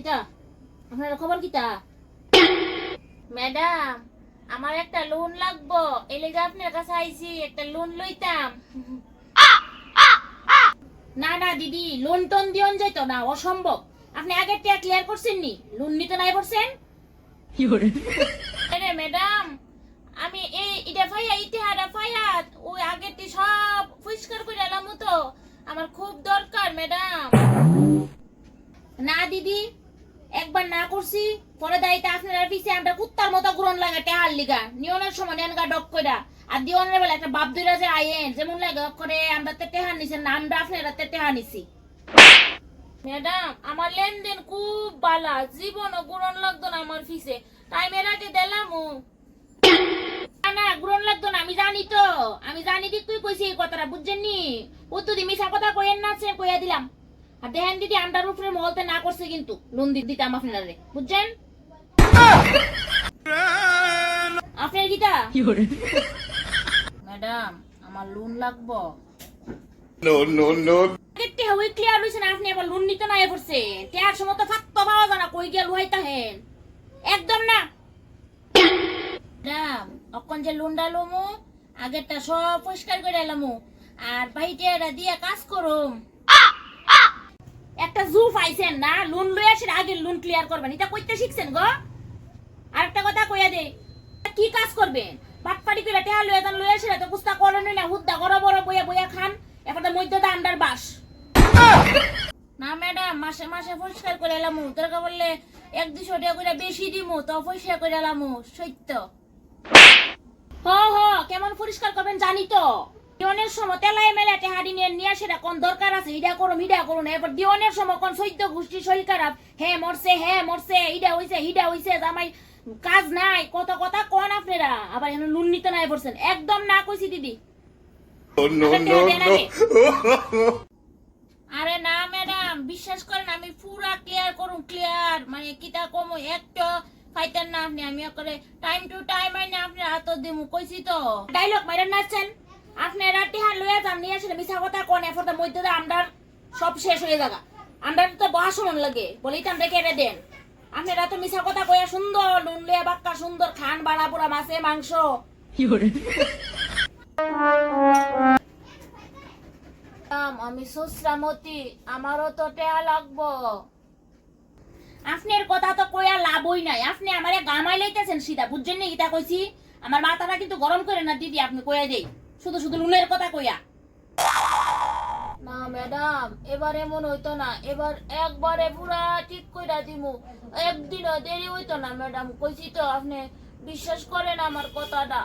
কিটা আপনার খবর কিটা ম্যাডাম আমার একটা লোন লাগবো। এই লেগে আপনার কাছে আইছি একটা লোন লইতাম। না না দিদি লোন টোন দিয়ন যাইতো না অসম্ভব। আপনি আগের টাকা ক্লিয়ার করছেন নি? লোন নিতে নাই করছেন আরে ম্যাডাম আমি এই এটা ফাইয়া ইতিহারা ফাইয়া ওই আগেরটি সব পরিষ্কার করে এলাম তো। আমার খুব দরকার ম্যাডাম। না দিদি একবার না করছি পরে দায়িত্ব আপনার পিছিয়ে আমরা কুত্তার মতো গ্রহণ লাগে টেহার লিগা। নিয়নের সময় নেনগা ডক কইরা। আর দিওনের বেলা একটা বাপ দুইরা যে আইয়েন যেমন লাগে করে আমরা তো টেহা নিছেন না আমরা আপনারা তো টেহা নিছি। ম্যাডাম আমার লেনদেন খুব বালা জীবনও গ্রহণ লাগতো না আমার ফিসে টাইমের আগে দিলাম। না, না গ্রহণ লাগতো না আমি জানি তো। আমি জানি দি তুই কইছি এই কথাটা বুঝছেন নি? ও তুই মিশা কথা কইেন না সে কইয়া দিলাম। আর দেখেন দিদি আন্ডার উপরে মহলতে না করছে কিন্তু। লোন দিতে দিতাম আপনারে বুঝছেন? আপনার গীতা ম্যাডাম আমার লোন লাগবো। ক্লিয়ার হইছে না আপনি আবার লোন নিতে না সময় তো ফাক্ত পাওয়া যায় না কই গিয়া লুহাইতা হেন? একদম না। ম্যাডাম অকন যে লোনটা লমু আগেরটা সব পরিষ্কার করে এলামু আর বাহিটা দিয়ে কাজ করুম। না আসেন আগে ক্লিয়ার করবেন। এটা কইতে শিখছেন গো? আর একটা কথা কইয়া দে কি কাজ করবেন? আসেন কুস্তা করেন না, হুদ্দা বড় বড় বইয়া বইয়া খান মধ্যে বাস। না ম্যাডাম, মাসে মাসে পরিষ্কার করে এলামু। দরকার বললে এক দুশো টাকা করে বেশি দিমু, তো পরিষ্কার করে এলামু, সত্য। হ হ, কেমন পরিষ্কার করবেন জানি তো? দিওনের সময় তেলাই মেলা টেহারি নিয়ে নিয়ে সেটা কোন দরকার আছে? ইডা করুন ইডা করুন। এবার দিওনের সময় কোন সৈদ্য গোষ্ঠী শরীর খারাপ? হে মরছে হে মরছে ইডা হইছে হিডা হইছে জামাই কাজ নাই কত কথা কোন আপনারা? আবার এখানে নুন নিতে নাই পড়ছেন একদম না কইছি দিদি. আরে না ম্যাডাম বিশ্বাস করেন আমি পুরা ক্লিয়ার করুন ক্লিয়ার মানে কিতা কমো একটা ফাইতেন না আপনি আমি করে টাইম টু টাইম আইনে আপনি হাত দিমু কইছি তো। ডাইলগ মাইরেন নাচছেন। যান নিয়ে আসলে মিছা কথা কোন এফরটা মধ্যে দিয়ে সব শেষ হয়ে যাগা আমরা তো বহা লাগে বলেই তো আমরা কেড়ে দেন। আপনারা তো মিছা কথা কইয়া সুন্দর নুন লইয়া বাক্কা সুন্দর খান বাড়া পুরা মাছে মাংস। আম, আমি সুশ্রামতি আমারও তো টেয়া লাগবো। আপনার কথা তো কইয়া লাভই নাই। আপনি আমারে গামাই লইতেছেন সিধা বুঝছেন নি? ইটা কইছি আমার মাথাটা কিন্তু গরম করে না দিদি আপনি কইয়া দেই শুধু শুধু লুনের কথা কইয়া। না ম্যাডাম এবার এমন হইতো না। এবার একবারে পুরা ঠিক কইরা দিমু। একদিনও দেরি হইতো না ম্যাডাম। কইছি তো আপনি বিশ্বাস করেন আমার কথাটা।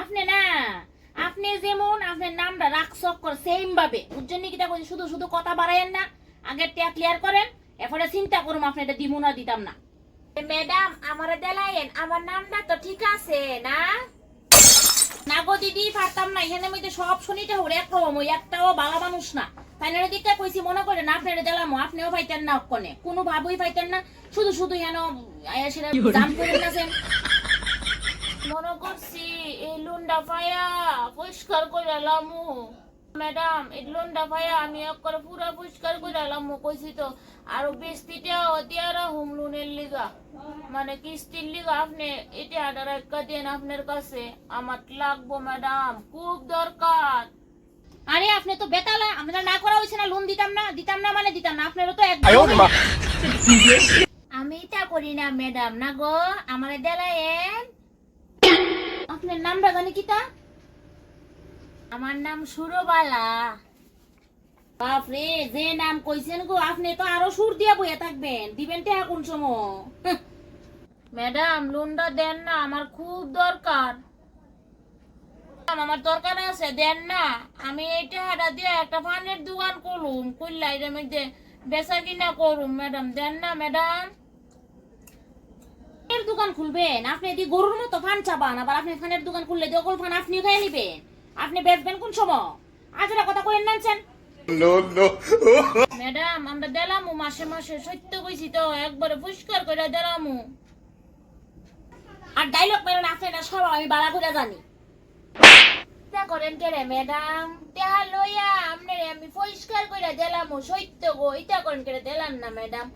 আপনি না আপনি যেমন আপনার নামটা রাখছক কর সেম ভাবে বুঝছেন নি কিটা কইছি? শুধু শুধু কথা বাড়াইয়েন না আগের টিয়া ক্লিয়ার করেন এরপরে চিন্তা করুম আপনি এটা দিমু না দিতাম না। ম্যাডাম আমারে দেলাইয়েন। আমার নামটা তো ঠিক আছে না? না গো দিদি পারতাম না। এখানে মধ্যে সব শুনিতে হরে এক রকম ওই একটাও বালা মানুষ না। ফাইনালের দিকটা কইছি মনে করে না আপনারে দিলাম আপনিও পাইতেন না অক্ষণে। কোনো ভাবই পাইতেন না শুধু শুধু হেন সেটা জাম করে না। মনে করছি এই লুন্ডা পায়া পরিষ্কার করে লামু। ম্যাডাম এই লুন্ডা পায়া আমি এক করে পুরা পরিষ্কার করে লামু কইছি তো। আরও লুনের লিগা। মানে কিস্তির লিগা আপনি এটা আডার একটা দেন আপনার কাছে। আমার লাগবো ম্যাডাম খুব দরকার আরে আপনি তো বেতালা আমরা না করা হয়েছে না লোন দিতাম না দিতাম না মানে দিতাম না আপনারও তো একদম আমি এটা করি না ম্যাডাম না গো আমার দেলায়েন। আপনার নামটা জানি কিতা আমার নাম সুরবালা। বাপরে যে নাম কইছেন গো আপনি তো আরও সুর দিয়া বইয়া থাকবেন। দিবেন কোন সময়? ম্যাডাম লোনটা দেন না আমার খুব দরকার। আমার দরকার আছে দেন না। আমি এই টাকাটা দিয়ে একটা পানের দোকান করুম মধ্যে বেচা কিনা করুম ম্যাডাম। দেন না ম্যাডাম। ফানের দোকান খুলবেন? আপনি এদি গরুর মতো ফান চাবান আবার আপনি ফানের দোকান খুললে দগল ফান আপনি খেয়ে নিবেন। আপনি বেচবেন কোন সময়? আজরা কথা কইেন নানছেন জানি। পরিষ্কার করে দিলামু, সত্য গো ইটা করেন কে দিলাম না, ম্যাডাম।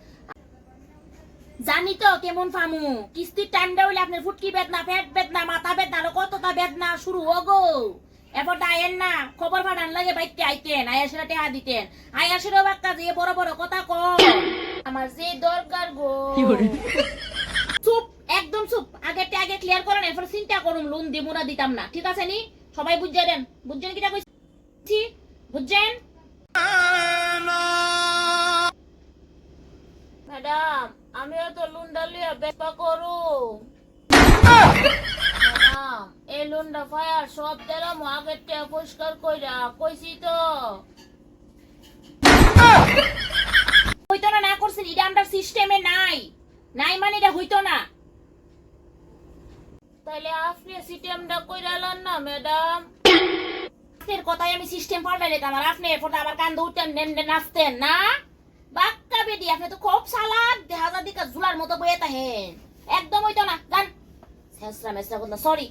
জানি তো কেমন ফামু কিস্তির টাইমটা হইলে আপনার ফুটকি বেদনা, পেট বেদনা, মাথা বেদনা কতটা বেদনা শুরু হগো এরপর আয়েন না খবর পাঠান লাগে বাইতে আইতেন আয়াসেরা টেহা দিতেন। আয়াসেরও বাক্কা যে বড় বড় কথা ক আমার যে দরকার গো। চুপ একদম চুপ। আগে আগে ক্লিয়ার করেন এরপর চিন্তা করুন লোন দিব না দিতাম না। ঠিক আছে নি? সবাই বুঝে দেন। বুঝছেন কিটা কইছি? বুঝছেন? ম্যাডাম আমিও তো লোনটা লিয়ে বেপা করু লোনটা ফায়ার সব দিলাম আগের থেকে পরিষ্কার কইরা, কইছি তো। হইতো না না করছেন এটা আমরা সিস্টেমে নাই। নাই মানে এটা হইতো না তাহলে আপনি সিস্টেমটা কইরা লন না ম্যাডাম আপনার কথাই আমি সিস্টেম পাল্টাই দিতাম আর আপনি এরপর আবার কান উঠতেন নাচতেন, না? বাক্কা বেদি, আপনি তো খুব সালাদ দেখা যা দিকে ঝুলার মতো বইয়ে তাহেন একদম হইতো না গান শেষরা মেসরা করলাম sorry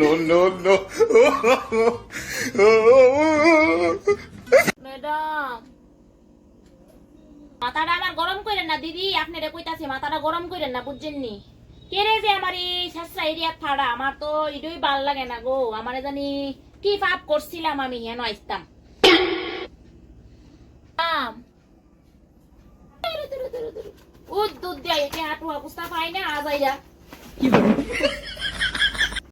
No, no, no. Madam মাথাটা আমার গরম করেন না দিদি। আপনারা কইতাছি মাথাটা গরম করেন না বুঝছেন নি? কেরে যে আমার এই এরিয়া ফাড়া? আমার তো এটাই ভালো লাগে না গো। আমার জানি কি পাপ করছিলাম আমি হেন দুরু। উদ দুধ দেয় হাঁটু অবস্থা পাই না আজ আইয়া 気分